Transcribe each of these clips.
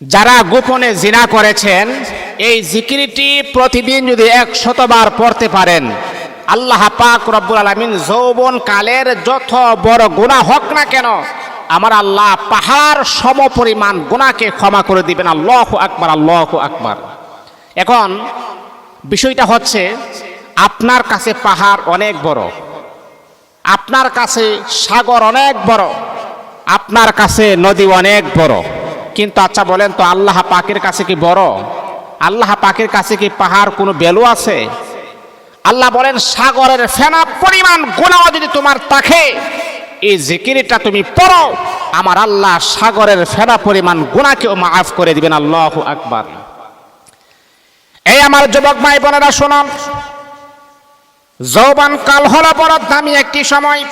যারা গোপনে জিনা করেছেন, এই জিকিরটি প্রতিদিন যদি এক শতবার পড়তে পারেন। আল্লাহ পাক রব্বুল আলমিন যৌবন কালের যত বড় গুণা হোক না কেন, আমার আল্লাহ পাহাড় সম পরিমাণ গুণাকে ক্ষমা করে দিবেন। আল্লাহ আকবার আল্লাহ আকবার। এখন বিষয়টা হচ্ছে, আপনার কাছে পাহাড় অনেক বড়, আপনার কাছে সাগর অনেক বড়, আপনার কাছে নদী অনেক বড়। কিন্তু আচ্ছা বলেন তো, আল্লাহ পাকের কাছে কি বড়? আল্লাহ পাকের কাছে কি পাহাড় কোনো বেলু আছে? আল্লাহ বলেন, সাগরের ফেনা পরিমাণ গুণাও যদি তোমার থাকে, এই জিকিরটা তুমি পড়ো। আমার আল্লাহ সাগরের ফেনা পরিমাণ গুণাকেও মাফ করে দিবেন, আল্লাহ আকবার। এই আমার যুবক ভাই বোনেরা, শোনান। যৌবন কাল হলো বড় দামি একটি সময়।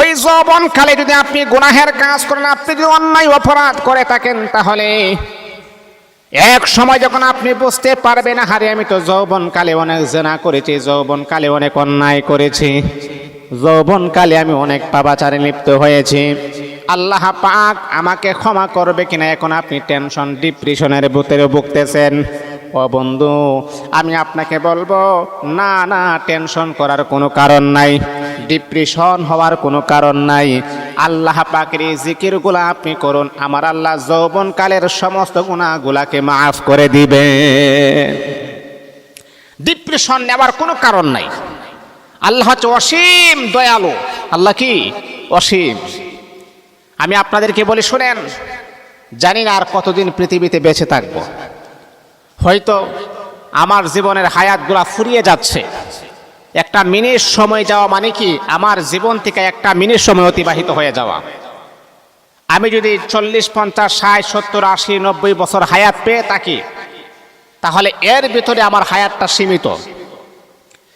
ওই যৌবন কালে যদি আপনি গুনাহের কাজ করেন, আপনি যদি অন্যায় অপরাধ করে থাকেন তাহলে এক সময় যখন আপনি বুঝতে পারবেন হারে আমি তো যৌবন কালে অনেক জেনা করেছি, যৌবন কালে অনেক অন্যায় করেছি, যৌবন কালে আমি অনেক পাবাচারে লিপ্ত হয়েছি। আল্লাহ পাক আমাকে ক্ষমা করবে কিনা এখন আপনি টেনশন, ডিপ্রেশনের ভূতের ভুগতেছেন। ও বন্ধু, আমি আপনাকে বলব, না না, টেনশন করার কোনো কারণ নাই। ডিপ্রেশন হওয়ার কোনো কারণ নাই। আল্লাহ পাকের এই জিকিরগুলো আপনি করুন, আমার আল্লাহ যৌবনকালের সমস্ত গুণাগুলাকে মাফ করে দিবে। ডিপ্রেশন নেওয়ার কোনো কারণ নাই। আল্লাহ হচ্ছে অসীম দয়ালু। আল্লাহ কি? অসীম। আমি আপনাদেরকে বলি, শুনেন, জানি না আর কতদিন পৃথিবীতে বেঁচে থাকব। হয়তো আমার জীবনের হায়াতগুলা ফুরিয়ে যাচ্ছে। একটা মিনিট সময় যাওয়া মানে কি? আমার জীবন থেকে একটা মিনিট সময় অতিবাহিত হয়ে যাওয়া। আমি যদি চল্লিশ, পঞ্চাশ, ষাট, সত্তর, আশি, নব্বই বছর হায়াত পেয়ে থাকি, তাহলে এর ভিতরে আমার হায়াতটা সীমিত।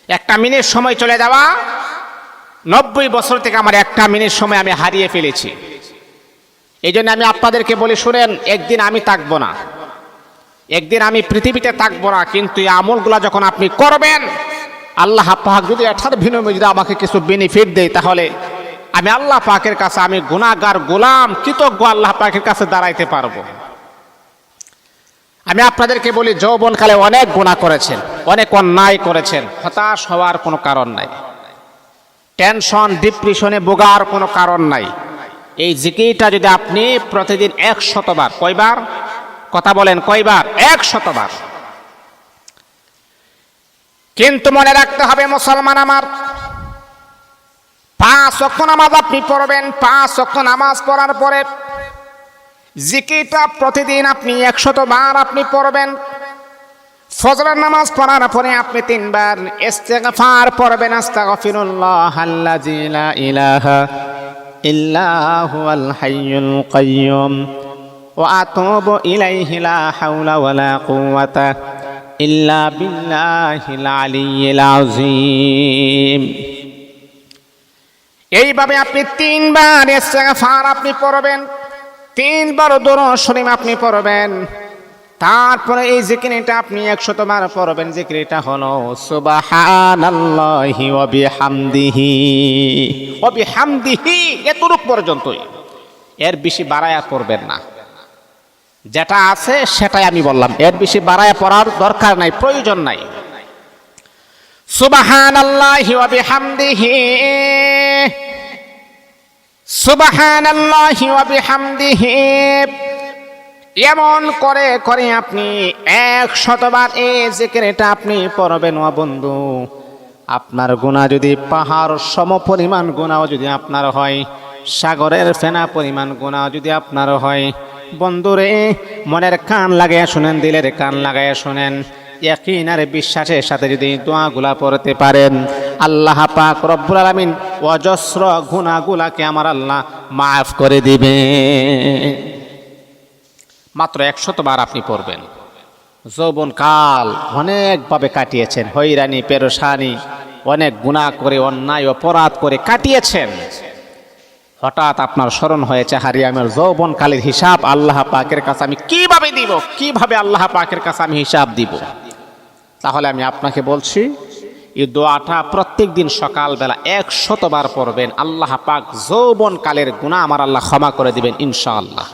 একটা মিনিট সময় চলে যাওয়া, নব্বই বছর থেকে আমার একটা মিনিট সময় আমি হারিয়ে ফেলেছি। এই জন্য আমি আপনাদেরকে বলি, শুনেন, একদিন আমি থাকব না। একদিন আমি পৃথিবীতে থাকব না, কিন্তু এই আমলগুলা যখন আপনি করবেন আল্লাহ পাক যদি এটার বিনিময়ে যদি আমাকে কিছু বেনিফিট দেয়, তাহলে আমি আল্লাহ পাকের কাছে আমি গুণাগার গোলাম, কৃতজ্ঞ আল্লাহ পাকের কাছে দাঁড়াইতে পারব। আমি আপনাদেরকে বলি, যৌবনকালে অনেক গুণা করেছেন, অনেক অন্যায় করেছেন, হতাশ হওয়ার কোনো কারণ নাই। টেনশন ডিপ্রেশনে বোগার কোনো কারণ নাই। এই জিকিরটা যদি আপনি প্রতিদিন এক শতবার কয়বার? কথা বলেন কয়বার? এক শতবার কিন্তু মনে রাখতে হবে, মুসলমান আমার, পাঁচ অক্ষ নামাজ আপনি পড়বেন, পাঁচ অক্ষ নামাজ পড়ার পরে জিকিরটা প্রতিদিন আপনি একশত বার আপনি পড়বেন, ফজরের নামাজ পড়ার পরে আপনি তিনবার ইস্তেগফার পড়বেন, আস্তাগফিরুল্লাহ আল্লাযী লা ইলাহা ইল্লা হুয়াল হাইয়ুল কাইয়্যুম ওয়া আতুবু ইলাইহি লা হাওলা ওয়ালা কুওয়াতা। বিল্লাহিল আলিয়্যিল আযীম। এইভাবে আপনি তিনবার ইস্তেগফার আপনি পড়বেন, তিনবার দরুদ শরীফ আপনি পড়বেন, তারপরে এই জিকিরটা আপনি একশতবার পড়বেন। জিকিরটা হলো সুবহানাল্লাহি ওয়া বিহামদিহি ওয়া বিহামদিহি এতটুক পর্যন্তই। এর বেশি বাড়ায়া পড়বেন না। যেটা আছে সেটাই আমি বললাম। এর বেশি বাড়ায়া পড়ার দরকার নাই, প্রয়োজন নাই। সুবহানাল্লাহি ওয়া বিহামদিহি। সুবহানাল্লাহি ওয়া বিহামদিহি। এমন করে করে আপনি এক শতবার এই জিকিরটা আপনি পড়বেন ও বন্ধু। আপনার গুণা যদি পাহাড় সম পরিমাণ গুণাও যদি আপনার হয়, সাগরের ফেনা পরিমাণ গুণাও যদি আপনার হয় বন্ধুরে, মনের কান লাগাইয়া শুনেন, দিলের কান লাগাইয়া শুনেন। ইয়াকিন আর বিশ্বাসের সাথে যদি দোয়াগুলা পড়তে পারেন, আল্লাহ পাক রব্বুল আলামিন অজস্র গুণাগুলাকে আমার আল্লাহ মাফ করে দিবে মাত্র একশতবার আপনি পড়বেন। যৌবন কাল অনেকভাবে কাটিয়েছেন হৈরানি পেরোসানি অনেক গুণা করে, অন্যায়, অপরাধ করে কাটিয়েছেন। হঠাৎ আপনার স্মরণ হয়েছে হারিয়ামের যৌবন কালের হিসাব, আল্লাহ পাকের কাছে আমি কীভাবে দিব? কীভাবে আল্লাহ পাকের কাছে আমি হিসাব দিব? তাহলে আমি আপনাকে বলছি, এই দোয়াটা প্রত্যেক দিন সকালবেলা এক শতবার পড়বেন। আল্লাহ পাক যৌবন কালের গুণা আমার আল্লাহ ক্ষমা করে দিবেন, ইনশাআল্লাহ।